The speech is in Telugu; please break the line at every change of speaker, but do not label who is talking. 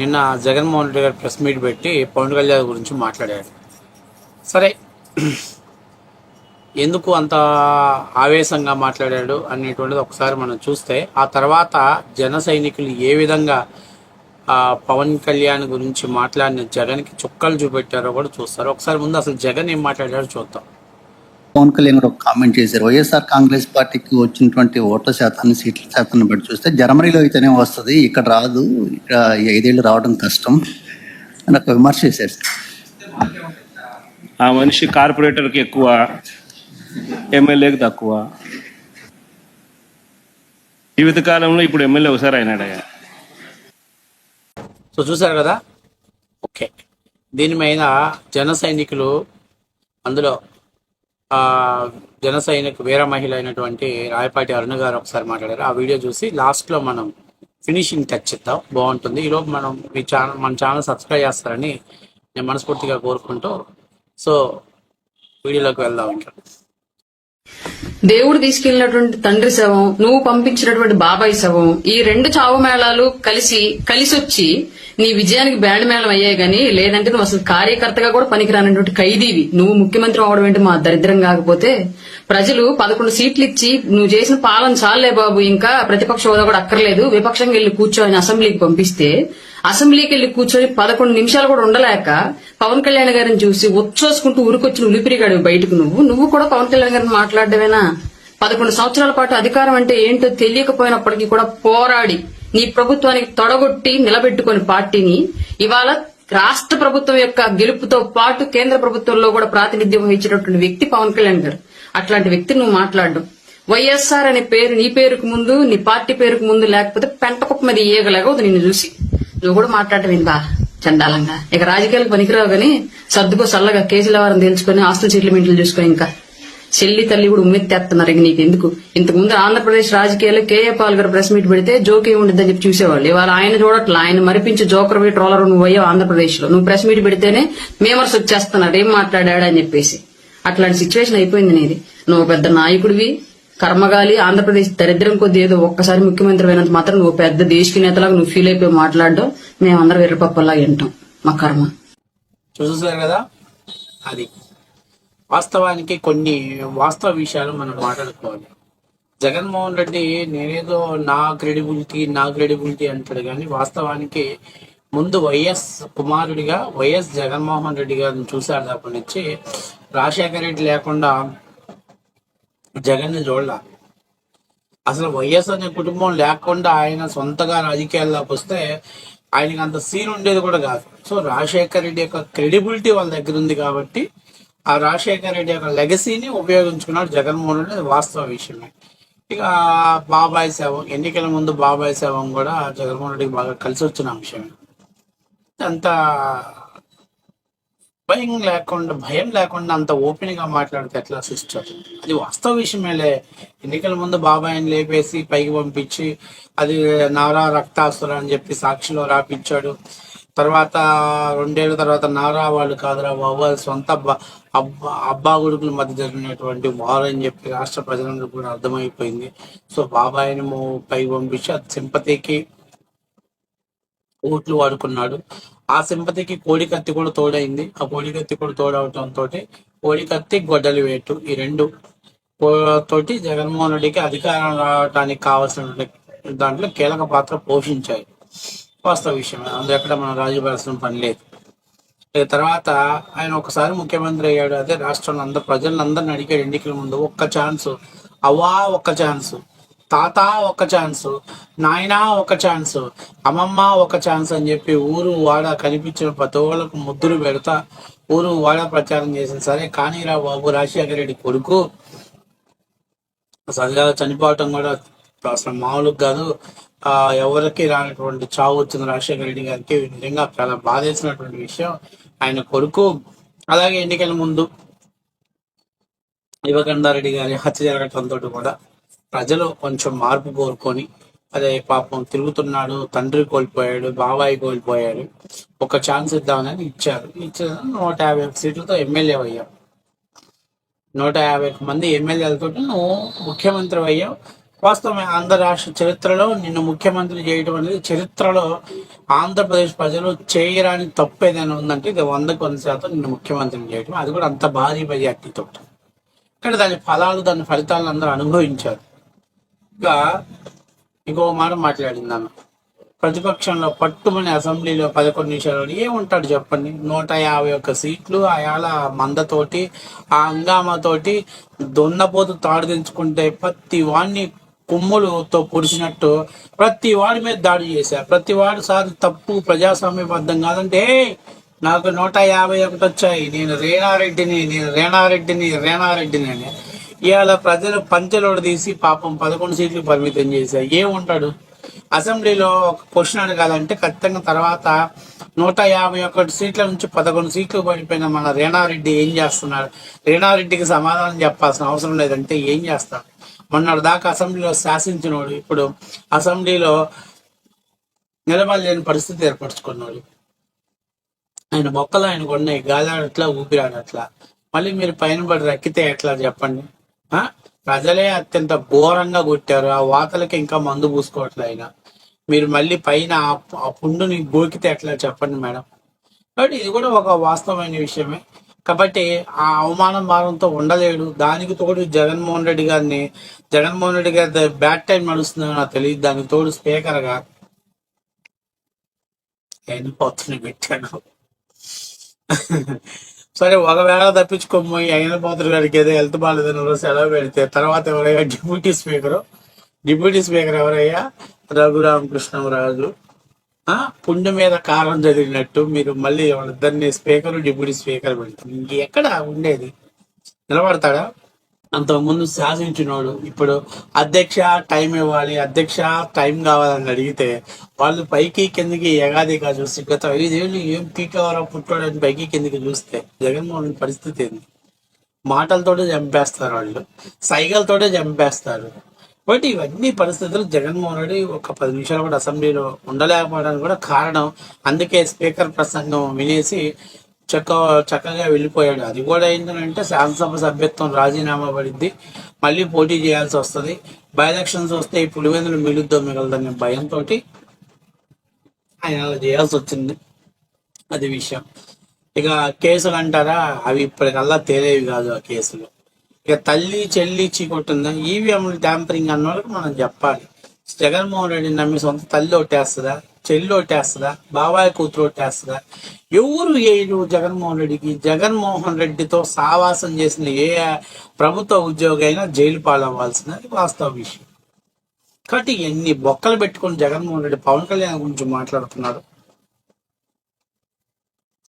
నిన్న జగన్మోహన్ రెడ్డి గారు ప్రెస్ మీట్ పెట్టి పవన్ కళ్యాణ్ గురించి మాట్లాడాడు సరే ఎందుకు అంత ఆవేశంగా మాట్లాడాడు అనేటువంటిది ఒకసారి మనం చూస్తే ఆ తర్వాత జన సైనికులు ఏ విధంగా పవన్ కళ్యాణ్ గురించి మాట్లాడిన జగన్కి చుక్కలు చూపెట్టారో కూడా చూస్తారు. ఒకసారి ముందు అసలు జగన్ ఏం మాట్లాడారో చూద్దాం.
పవన్ కళ్యాణ్ కూడా ఒక కామెంట్ చేశారు. వైఎస్ఆర్ కాంగ్రెస్ పార్టీకి వచ్చినటువంటి ఓట్ల శాతాన్ని సీట్ల శాతాన్ని బట్టి చూస్తే జర్మనీలో అయితేనే వస్తుంది ఇక్కడ రాదు ఇక్కడ ఐదేళ్ళు రావడం కష్టం అని ఒక విమర్శ చేశారు.
ఆ మనిషి కార్పొరేటర్కి ఎక్కువ ఎమ్మెల్యేకి తక్కువ. జీవితకాలంలో ఇప్పుడు ఎమ్మెల్యే ఒకసారి అయినాడయ్యా.
సో చూసారు కదా? ఓకే. దీని మీద జన సైనికులు అందులో జన సైనిక వీర మహిళ అయినటువంటి రాయపాటి అరుణ గారు ఒకసారి మాట్లాడారు. ఆ వీడియో చూసి లాస్ట్లో మనం ఫినిషింగ్ టచ్ ఇద్దాం బాగుంటుంది. ఈలోపు మనం మీ ఛానల్ మన ఛానల్ సబ్స్క్రైబ్ చేస్తారని నేను మనస్ఫూర్తిగా కోరుకుంటూ సో వీడియోలోకి వెళ్దాం ఇంకా
దేవుడు తీసుకెళ్ళినటువంటి తండ్రి శవం నువ్వు పంపించినటువంటి బాబాయ్ శవం ఈ రెండు చావు మేళాలు కలిసి కలిసొచ్చి నీ విజయానికి బ్యాండ్ మేళం అయ్యాయి గానీ లేదంటే నువ్వు అసలు కార్యకర్తగా కూడా పనికిరానటువంటి ఖైదీవి. నువ్వు ముఖ్యమంత్రి అవడం ఏంటి మా దరిద్రం కాకపోతే ప్రజలు పదకొండు సీట్లు ఇచ్చి నువ్వు చేసిన పాలన చాలే బాబు ఇంకా ప్రతిపక్ష హోదా కూడా అక్కర్లేదు. విపక్షంగా వెళ్ళి కూర్చొని అసెంబ్లీకి పంపిస్తే అసెంబ్లీకి వెళ్ళి కూర్చొని పదకొండు నిమిషాలు కూడా ఉండలేక పవన్ కళ్యాణ్ గారిని చూసి ఉచ్చోసుకుంటూ ఉరికొచ్చిన ఉలిపిరిగాడు బయటకు నువ్వు. నువ్వు కూడా పవన్ కళ్యాణ్ గారిని మాట్లాడవేనా పదకొండు సంవత్సరాల పాటు అధికారం అంటే ఏంటో తెలియకపోయినప్పటికీ కూడా పోరాడి నీ ప్రభుత్వానికి తొడగొట్టి నిలబెట్టుకుని పార్టీని ఇవాళ రాష్ట్ర ప్రభుత్వం యొక్క గెలుపుతో పాటు కేంద్ర ప్రభుత్వంలో కూడా ప్రాతినిధ్యం వహించినటువంటి వ్యక్తి పవన్ కళ్యాణ్ గారు. అట్లాంటి వ్యక్తి నువ్వు మాట్లాడడం వైఎస్ఆర్ అనే పేరు నీ పేరుకు ముందు నీ పార్టీ పేరుకు ముందు లేకపోతే పెంటకుప్ప మీద ఏగలేగా నిన్ను చూసి. నువ్వు కూడా మాట్లాడటం బా చండాలంగా. ఇక రాజకీయాలకు పనికిరావు గానీ సర్దుకో సల్లగా కేసుల వారం తేల్చుకొని ఆస్తుల సెటిల్మెంట్లు చూసుకుని ఇంకా. చెల్లి తల్లి కూడా ఉమ్మెత్తేస్తున్నారు ఇక నీకు ఎందుకు? ఇంతకుముందు ఆంధ్రప్రదేశ్ రాజకీయాల్లో కేఏ పాల్ గారు ప్రెస్ మీట్ పెడితే జోకే ఏముండిద్దని చెప్పి చూసేవాళ్ళు. ఇవాళ ఆయన చూడట్లా ఆయన మరిపించి జోకర్ ట్రోలర్ నువ్వు అయ్యావు ఆంధ్రప్రదేశ్లో నువ్వు ప్రెస్ మీట్ పెడితేనే మేమర్స్ వచ్చేస్తున్నారు ఏం మాట్లాడాడు అని చెప్పేసి. అట్లాంటి సిచ్యువేషన్ అయిపోయింది నీది. నువ్వు పెద్ద నాయకుడివి కర్మగాలి ఆంధ్రప్రదేశ్ దరిద్రం కొద్ది ఏదో ఒక్కసారి ముఖ్యమంత్రి అయినంత మాత్రం నువ్వు పెద్ద దేశకి నేతలాగా నువ్వు ఫీల్ అయిపోయి మాట్లాడడం మేమందరం వెర్రపప్పలా వింటాం. మా కర్మ.
చూసేసారు కదా? అది. వాస్తవానికి కొన్ని వాస్తవ విషయాలు మనం మాట్లాడుకోవాలి. జగన్మోహన్ రెడ్డి నేనేదో నా క్రెడిబిలిటీ నా క్రెడిబిలిటీ అంటాడు కానీ వాస్తవానికి ముందు వైఎస్ కుమారుడిగా వైఎస్ జగన్మోహన్ రెడ్డి గారిని చూశారు అప్పటి నుంచి రాజశేఖర రెడ్డి లేకుండా జగన్ని చూడాల. అసలు వైఎస్ అనే కుటుంబం లేకుండా ఆయన సొంతగా రాజకీయాల్లోకి వస్తే ఆయనకి అంత సీన్ ఉండేది కూడా కాదు. సో రాజశేఖర రెడ్డి యొక్క క్రెడిబిలిటీ వాళ్ళ దగ్గర ఉంది కాబట్టి ఆ రాజశేఖర రెడ్డి యొక్క లెగసీని ఉపయోగించుకున్నాడు జగన్మోహన్ రెడ్డి. వాస్తవ విషయమే. ఇక బాబాయ్ సేవం ఎన్నికల ముందు బాబాయ్ సేవం కూడా జగన్మోహన్ రెడ్డికి బాగా కలిసి వచ్చిన అంశమే. అంత భయం లేకుండా భయం లేకుండా అంత ఓపెన్గా మాట్లాడితే ఎట్లా సిస్టర్? అది వాస్తవ విషయమేలే. ఎన్నికల ముందు బాబాయ్ని లేపేసి పైకి పంపించి అది నారా రక్తాసుర అని చెప్పి సాక్షిలో రాపించాడు. తర్వాత రెండేళ్ళ తర్వాత నారా వాళ్ళు కాదురా బాబు సొంత అబ్బా అబ్బా కొడుకుల మధ్య జరిగినటువంటి వార్ అని చెప్పి రాష్ట్ర ప్రజలందరూ కూడా అర్థమైపోయింది. సో బాబాయ్ని పైకి పంపించి అది సింపతికి ఓట్లు వాడుకున్నాడు. ఆ సింపతికి కోడి కత్తి కూడా తోడైంది. ఆ కోడి కత్తి కూడా తోడవటంతో తోటి కోడి కత్తి గొడ్డలి వేటు ఈ రెండు తోటి జగన్మోహన్ రెడ్డికి అధికారం రావడానికి కావాల్సిన దాంట్లో కీలక పాత్ర పోషించాయి. వాస్తవ విషయం అందులో ఎక్కడ మనం రాజుపడాల్సిన పని లేదు. తర్వాత ఆయన ఒకసారి ముఖ్యమంత్రి అయ్యాడు. అదే రాష్ట్రంలో అందరు ప్రజలందరిని అడిగాడు ఎన్నికల ముందు ఒక్క ఛాన్స్ అవ్వా ఒక్క ఛాన్స్. తాత ఒక ఛాన్స్ నాయనా ఒక ఛాన్స్ అమ్మమ్మ ఒక ఛాన్స్ అని చెప్పి ఊరు వాడ కనిపించిన పదోళ్ళకు ముద్దులు పెడతా ఊరు వాడ ప్రచారం చేసిన సరే కానీరా బాబు రాజశేఖర రెడ్డి కొడుకు. సరిగా చనిపోవటం కూడా అసలు మామూలుగా కాదు. ఆ ఎవరికి రానటువంటి చావు వచ్చింది రాజశేఖర రెడ్డి గారికి నిజంగా చాలా బాధేసినటువంటి విషయం. ఆయన కొడుకు అలాగే ఎన్నికల ముందు యువకండారెడ్డి గారి హత్య జరగటంతో కూడా ప్రజలు కొంచెం మార్పు కోరుకొని అదే పాపం తిరుగుతున్నాడు తండ్రి కోల్పోయాడు బాబాయ్ కోల్పోయాడు ఒక ఛాన్స్ ఇద్దామని ఇచ్చారు. ఇచ్చారు. నూట యాభై సీట్లతో ఎమ్మెల్యే అయ్యావు నూట యాభై మంది ఎమ్మెల్యేలతో నువ్వు ముఖ్యమంత్రి అయ్యావు. వాస్తవమే ఆంధ్ర రాష్ట్ర చరిత్రలో నిన్ను ముఖ్యమంత్రి చేయడం అనేది చరిత్రలో ఆంధ్రప్రదేశ్ ప్రజలు చేయరాని తప్పు ఏదైనా ఉందంటే ఇది వందకు కొంత శాతం నిన్ను ముఖ్యమంత్రిని చేయడం అది కూడా అంత భారీ మెజార్టీతో. కానీ దాని ఫలాలు దాని ఫలితాలను అందరూ అనుభవించారు. ఇంకా ఇంకో మాట మాట్లాడింది ఆమె ప్రతిపక్షంలో పట్టుమని అసెంబ్లీలో పదకొండు నిమిషాలు ఏముంటాడు చెప్పండి? నూట యాభై ఒక్క సీట్లు అయాల మందతోటి ఆ హంగామాతోటి దొన్నపోతు తాడు తెంచుకుంటే ప్రతి వాడిని కొమ్ములతో పొడిచినట్టు ప్రతి వాడి మీద దాడి చేశారు ప్రతి వాడు సార్ తప్పు ప్రజాస్వామ్యబద్ధం కాదంటే నాకు నూట యాభై ఒకటి వచ్చాయి. నేను రేణారెడ్డిని నేను రేణారెడ్డిని రేణారెడ్డిని అని. ఇవాళ ప్రజలు పంచెలోడు తీసి పాపం పదకొండు సీట్లు పరిమితం చేశారు. ఏముంటాడు అసెంబ్లీలో ఒక క్వశ్చన్ అడగాలంటే ఖచ్చితంగా తర్వాత నూట యాభై ఒకటి సీట్ల నుంచి పదకొండు సీట్లు పడిపోయిన మన రేణారెడ్డి ఏం చేస్తున్నాడు రేణారెడ్డికి సమాధానం చెప్పాల్సిన అవసరం లేదంటే ఏం చేస్తాడు? మొన్నటి దాకా అసెంబ్లీలో శాసించినోడు ఇప్పుడు అసెంబ్లీలో నిలబడలేని పరిస్థితి ఏర్పరచుకున్నాడు. ఆయన మొక్కలు ఆయన ఉన్నాయి గాలాడట్లా ఊపిరాడట్లా మళ్ళీ మీరు పైన పడి రక్కితే ఎట్లా చెప్పండి? ప్రజలే అత్యంత ఘోరంగా కొట్టారు. ఆ వాతలకి ఇంకా మందు పూసుకోవట్లే ఆయన. మీరు మళ్ళీ పైన ఆ- పుండుని గోకితే ఎట్లా చెప్పండి మేడం? కాబట్టి ఇది కూడా ఒక వాస్తవమైన విషయమే. కాబట్టి ఆ అవమానం భారంతో ఉండలేడు. దానికి తోడు జగన్మోహన్ రెడ్డి గారిని జగన్మోహన్ రెడ్డి గారి బ్యాడ్ టైం నడుస్తుందని నాకు తెలియదు. దానికి తోడు స్పీకర్గా వెళ్ళిపోతున్నా పెట్టాను. సరే ఒకవేళ తప్పించుకోమో అయిన పోతురు గారికి ఏదో హెల్త్ బాగాలేదని సెలవు పెడితే తర్వాత ఎవరయ్యా? Deputy speaker. డిప్యూటీ స్పీకర్ ఎవరయ్యా? రఘురామకృష్ణరాజు ఆ పుండు మీద కారం చదివినట్టు మీరు మళ్ళీ వాళ్ళిద్దరిని స్పీకర్ డిప్యూటీ స్పీకర్ పెడతారు. ఇంక ఎక్కడ ఉండేది? నిలబడతాడా? అంతకుముందు శాసించినోడు. ఇప్పుడు అధ్యక్ష టైం ఇవ్వాలి అధ్యక్ష టైం కావాలని అడిగితే వాళ్ళు పైకి కిందకి ఎగాదిగా చూసి గత ఐదేళ్ళు ఏం పీకేవరా పుట్టాడని పైకి కిందకి చూస్తే జగన్మోహన్ పరిస్థితి ఏంది? మాటలతోటే చంపేస్తారు వాళ్ళు సైగలతోటే చంపేస్తారు. బట్ ఇవన్నీ పరిస్థితులు జగన్మోహన్ రెడ్డి ఒక పది నిమిషాలు కూడా అసెంబ్లీలో ఉండలేకపోవడానికి కూడా కారణం. అందుకే స్పీకర్ ప్రసంగం వినేసి చక్క చక్కగా వెళ్ళిపోయాడు. అది కూడా ఏంటంటే శాసనసభ సభ్యత్వం రాజీనామా పడింది. మళ్ళీ పోటీ చేయాల్సి వస్తుంది. బై ఎలక్షన్స్ వస్తే ఈ పులివెందులు మిగులుద్దో మిగలదనే భయంతో ఆయన అలా చేయాల్సి వచ్చింది. అది విషయం. ఇక కేసులు అంటారా? అవి ఇప్పటికల్లా తేలేవి కాదు ఆ కేసులు. ఇక తల్లి చెల్లి చీకొట్టిందా? ఈవీఎంలు ట్యాంపరింగ్ అన్న వాళ్ళకి మనం చెప్పాలి. జగన్మోహన్ రెడ్డిని నమ్మి సొంత తల్లి ఒట్టేస్తుందా చెల్లి ఒట్టేస్తుందా బాబాయ్ కూతురు ఒట్టేస్తుందా ఎవరు వేయరు జగన్మోహన్ రెడ్డికి? జగన్మోహన్ రెడ్డితో సావాసం చేసిన ఏ ప్రభుత్వ ఉద్యోగి అయినా జైలు పాలవ్వాల్సినది వాస్తవ విషయం. కాబట్టి ఎన్ని బొక్కలు పెట్టుకుని జగన్మోహన్ రెడ్డి పవన్ కళ్యాణ్ గురించి మాట్లాడుతున్నాడు